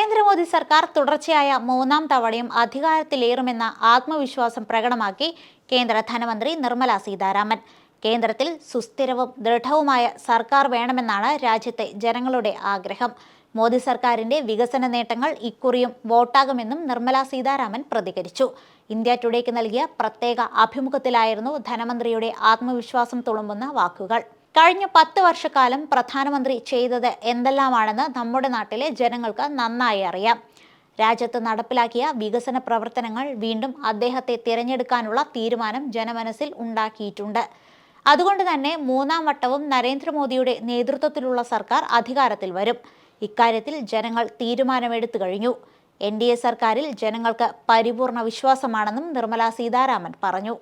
നരേന്ദ്രമോദി സർക്കാർ തുടർച്ചയായ മൂന്നാം തവണയും അധികാരത്തിലേറുമെന്ന ആത്മവിശ്വാസം പ്രകടമാക്കി കേന്ദ്ര ധനമന്ത്രി നിർമ്മല സീതാരാമൻ. കേന്ദ്രത്തിൽ സുസ്ഥിരവും ദൃഢവുമായ സർക്കാർ വേണമെന്നാണ് രാജ്യത്തെ ജനങ്ങളുടെ ആഗ്രഹം. മോദി സർക്കാരിന്റെ വികസന നേട്ടങ്ങൾ ഇക്കുറിയും വോട്ടാകുമെന്നും നിർമ്മല സീതാരാമൻ പ്രതികരിച്ചു. ഇന്ത്യ ടുഡേക്ക് നൽകിയ പ്രത്യേക അഭിമുഖത്തിലായിരുന്നു ധനമന്ത്രിയുടെ ആത്മവിശ്വാസം തുളുമ്പുന്ന വാക്കുകൾ. കഴിഞ്ഞ പത്ത് വർഷക്കാലം പ്രധാനമന്ത്രി ചെയ്തത് എന്തെല്ലാമാണെന്ന് നമ്മുടെ നാട്ടിലെ ജനങ്ങൾക്ക് നന്നായി അറിയാം. രാജ്യത്ത് നടപ്പിലാക്കിയ വികസന പ്രവർത്തനങ്ങൾ വീണ്ടും അദ്ദേഹത്തെ തിരഞ്ഞെടുക്കാനുള്ള തീരുമാനം ജനമനസ്സിൽ ഉണ്ടാക്കിയിട്ടുണ്ട്. അതുകൊണ്ട് തന്നെ മൂന്നാം വട്ടവും നരേന്ദ്രമോദിയുടെ നേതൃത്വത്തിലുള്ള സർക്കാർ അധികാരത്തിൽ വരും. ഇക്കാര്യത്തിൽ ജനങ്ങൾ തീരുമാനമെടുത്തു കഴിഞ്ഞു. എൻ ഡി എ സർക്കാരിൽ ജനങ്ങൾക്ക് പരിപൂർണ വിശ്വാസമാണെന്നും നിർമ്മല സീതാരാമൻ പറഞ്ഞു.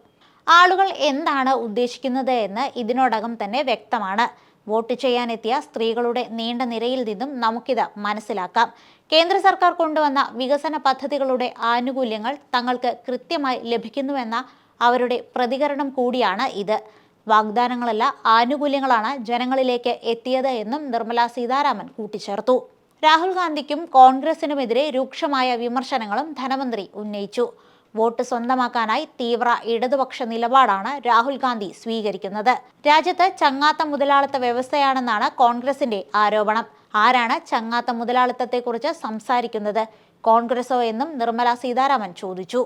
ആളുകൾ എന്താണ് ഉദ്ദേശിക്കുന്നത് എന്ന് ഇതിനോടകം തന്നെ വ്യക്തമാണ്. വോട്ട് ചെയ്യാനെത്തിയ സ്ത്രീകളുടെ നീണ്ട നിരയിൽ നിന്നും നമുക്കിത് മനസ്സിലാക്കാം. കേന്ദ്ര സർക്കാർ കൊണ്ടുവന്ന വികസന പദ്ധതികളുടെ ആനുകൂല്യങ്ങൾ തങ്ങൾക്ക് കൃത്യമായി ലഭിക്കുന്നുവെന്ന അവരുടെ പ്രതികരണം കൂടിയാണ് ഇത്. വാഗ്ദാനങ്ങളല്ല ആനുകൂല്യങ്ങളാണ് ജനങ്ങളിലേക്ക് എത്തിയത് എന്നും നിർമ്മല സീതാരാമൻ കൂട്ടിച്ചേർത്തു. രാഹുൽ ഗാന്ധിക്കും കോൺഗ്രസിനുമെതിരെ രൂക്ഷമായ വിമർശനങ്ങളും ധനമന്ത്രി ഉന്നയിച്ചു. വോട്ട് സ്വന്തമാക്കാനായി തീവ്ര ഇടതുപക്ഷ നിലപാടാണ് രാഹുൽ ഗാന്ധി സ്വീകരിക്കുന്നത്. രാജ്യത്ത് ചങ്ങാത്ത മുതലാളിത്ത വ്യവസ്ഥയാണെന്നാണ് കോൺഗ്രസിന്റെ ആരോപണം. ആരാണ് ചങ്ങാത്ത മുതലാളിത്തത്തെക്കുറിച്ച് സംസാരിക്കുന്നത്? കോൺഗ്രസോ എന്നും നിർമ്മല സീതാരാമൻ ചോദിച്ചു.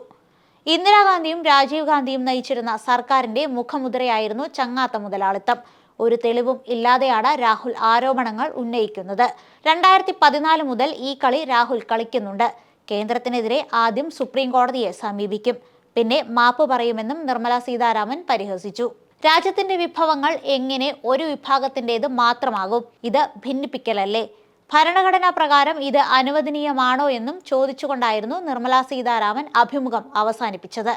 ഇന്ദിരാഗാന്ധിയും രാജീവ് ഗാന്ധിയും നയിച്ചിരുന്ന സർക്കാരിന്റെ മുഖമുദ്രയായിരുന്നു ചങ്ങാത്ത മുതലാളിത്തം. ഒരു തെളിവും ഇല്ലാതെയാണ് രാഹുൽ ആരോപണങ്ങൾ ഉന്നയിക്കുന്നത്. രണ്ടായിരത്തി പതിനാല് മുതൽ ഈ കളി രാഹുൽ കളിക്കുന്നുണ്ട്. കേന്ദ്രത്തിനെതിരെ ആദ്യം സുപ്രീം കോടതിയെ സമീപിക്കും. പിന്നെ മാപ്പ് പറയുമെന്നും നിർമ്മല സീതാരാമൻ പരിഹസിച്ചു. രാജ്യത്തിന്റെ വിഭവങ്ങൾ എങ്ങനെ ഒരു വിഭാഗത്തിന്റെത് മാത്രമാകും? ഇത് ഭിന്നിപ്പിക്കലല്ലേ? ഭരണഘടനാ പ്രകാരം ഇത് അനുവദനീയമാണോ എന്നും ചോദിച്ചുകൊണ്ടായിരുന്നു നിർമ്മലാ സീതാരാമൻ അഭിമുഖം അവസാനിപ്പിച്ചത്.